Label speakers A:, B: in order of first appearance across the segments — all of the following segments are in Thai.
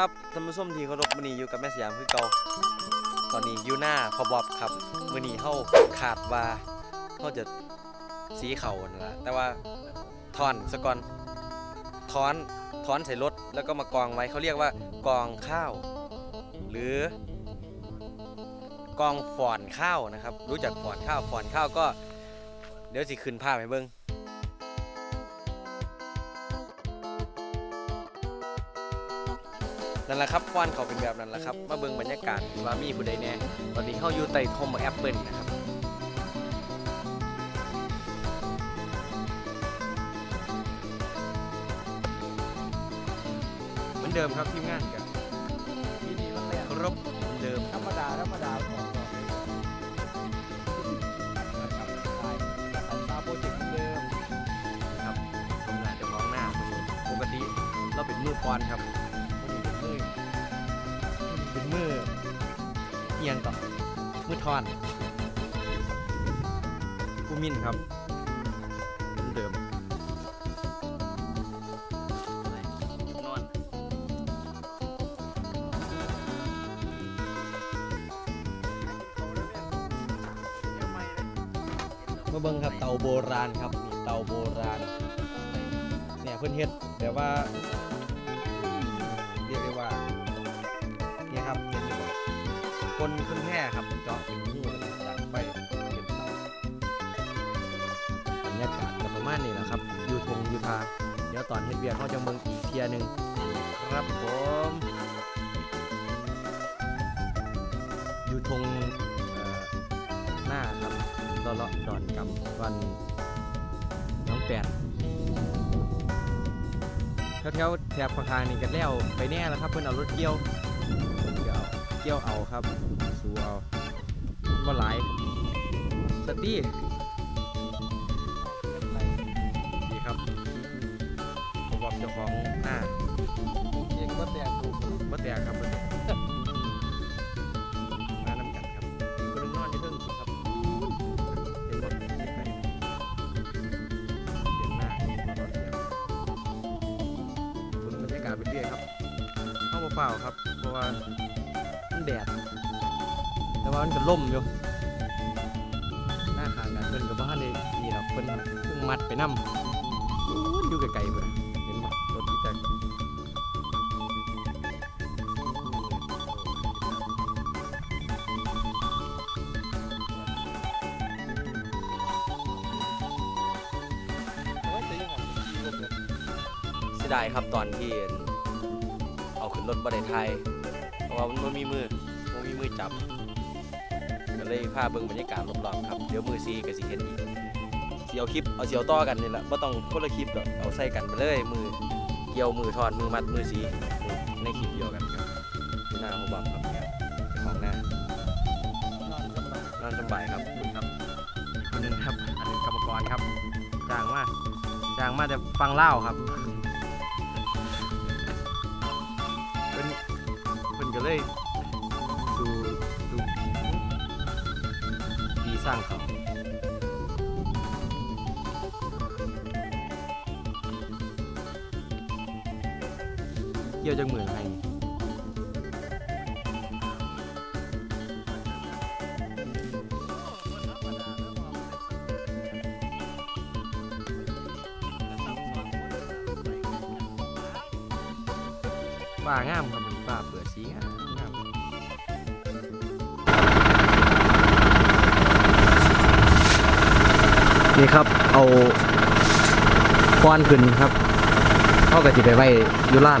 A: ครับท่านผู้ชมที่เคารพมื้อนี้อยู่กับแม่สยามคือเก่าตอนนี้อยู่หน้าพอบอบครับมื้อนี้เฮาขาดว่าเฮาจะสีเขานั่นล่ะแต่ว่าถอนซะก่อนถอนถอนใส่รถแล้วก็มากองไว้เขาเรียกว่ากองข้าว หรือกองฝอนข้าวนะครับ รู้จักฝอนข้าวฝอนข้าวก็ เดี๋ยวสิขึ้นภาพให้เบิ่ง นั่นแหละครับควันเขาเป็นแบบนั้นแหละครับ มาเบิ่งบรรยากาศว่ามีผู้ใดแน่ ตอนนี้เข้าอยู่ใต้ทมแอปเปิลนะครับเหมือนเดิมครับทีมงานกัน
B: ที่นี่มันแหลก
A: ครบเหมือนเดิม
B: ธรรมดาธรรมดาออกดอกเลยนะครับใช่ตัดตาโปรเจกต์เหมือนเดิม
A: นะครับทำงานจะมองหน้าคนนี้ปกติเราเป็นมือปอนครับ ยงต่อมือทอนกูมินครับเหมือนเดิมนอนมาเบิ่งครับเตาโบราณครับนี่เตาโบราณเนี่ยเพิ่นเฮ็ดแบบว่า ยากาศก็ประมาณนี้แหละครับยูทงยูทาเดี๋ยวตอนเฮ็ดเบียร์เขาจะเบิ่งอีกเทียหนึ่งครับผมยูทงหน้าครับเลาะเลาะดอนกำวันน้องแปดแถวแถวแถบข้างๆนี่กันแล้วไปแน่แล้วครับเพิ่อนเอารถเกี่ยวเกี่ยวเกี่ยวเอาครับ สูเอาบ่หลายสตี เจ้าของหน้า
B: เองก็แตกถูก
A: บ่แตกครับบ่แตกมานำกันครับอีกคนหนึงนอนอยู่เทิงสุดครับเห็นบ่ไกลๆเสียงหน้าเราเสียงคุณบรรยากาศไปเรื่อยครับเข้าเปล่าๆครับ เพราะว่ามันแดด แต่ว่ามันก็ล่มอยู่ หน้าขางกันเพิ่นกับบ้านเลยนี่เราเพิ่นเพิ่งมัดไปนำอยู่ไกลๆเพิ่นเห็นบ่รถที่ จะเสียดายครับตอนที่เอาขึ้นรถบ่ไดไทยเพราะว่ามันบ่มีมือบ่มีมือจับก็เลยพาเบิ่งบรรยากาศรอบๆครับเดี๋ยวมือซีก็สิเห็นอีกสิเอาคลิปเอาเสียวต่อกันนี่แหละบ่ต้องคนละคลิปดอกเอาใส่กันไปเลยมือ เกี่ยวมือทอนมือมัดมือสีในคลิปเดียวกันครับที่หน้าหัวบับครับเนี่ยเจ้าของหน้าน
B: อนก็แบบ
A: นอนสบายครับคุณครับอีกคนหนึงครับอันนึงกรรมกรครับจ้างมาจ้างมาแต่ฟังเล่าวครับเป็นเป็นก็เลยดูดูดีสร้างเขา เกี่ยวจากหมื่นไรนี่ป่างามครับมันป่าเปิดสีงามงามนี่ครับเอาควันขึ้นครับเข้ากับจิไปไว้ยุล้าน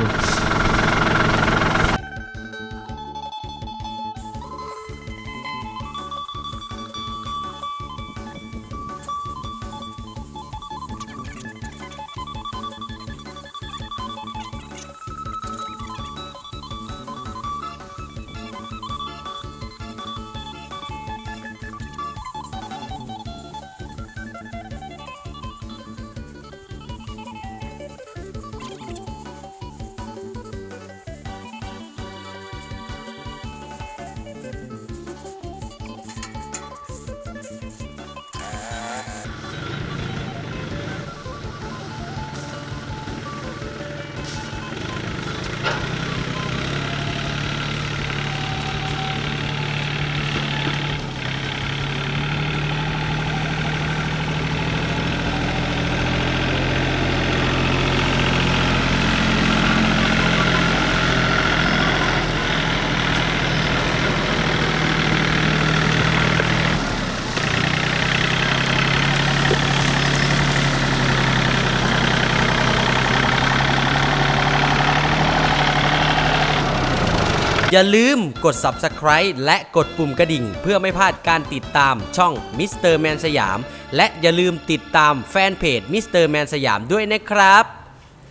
C: อย่าลืมกด Subscribe และกดปุ่มกระดิ่ง เพื่อไม่พลาดการติดตามช่อง Mr. Man สยามและอย่าลืมติดตามแฟนเพจ Mr. Man สยามด้วยนะครับ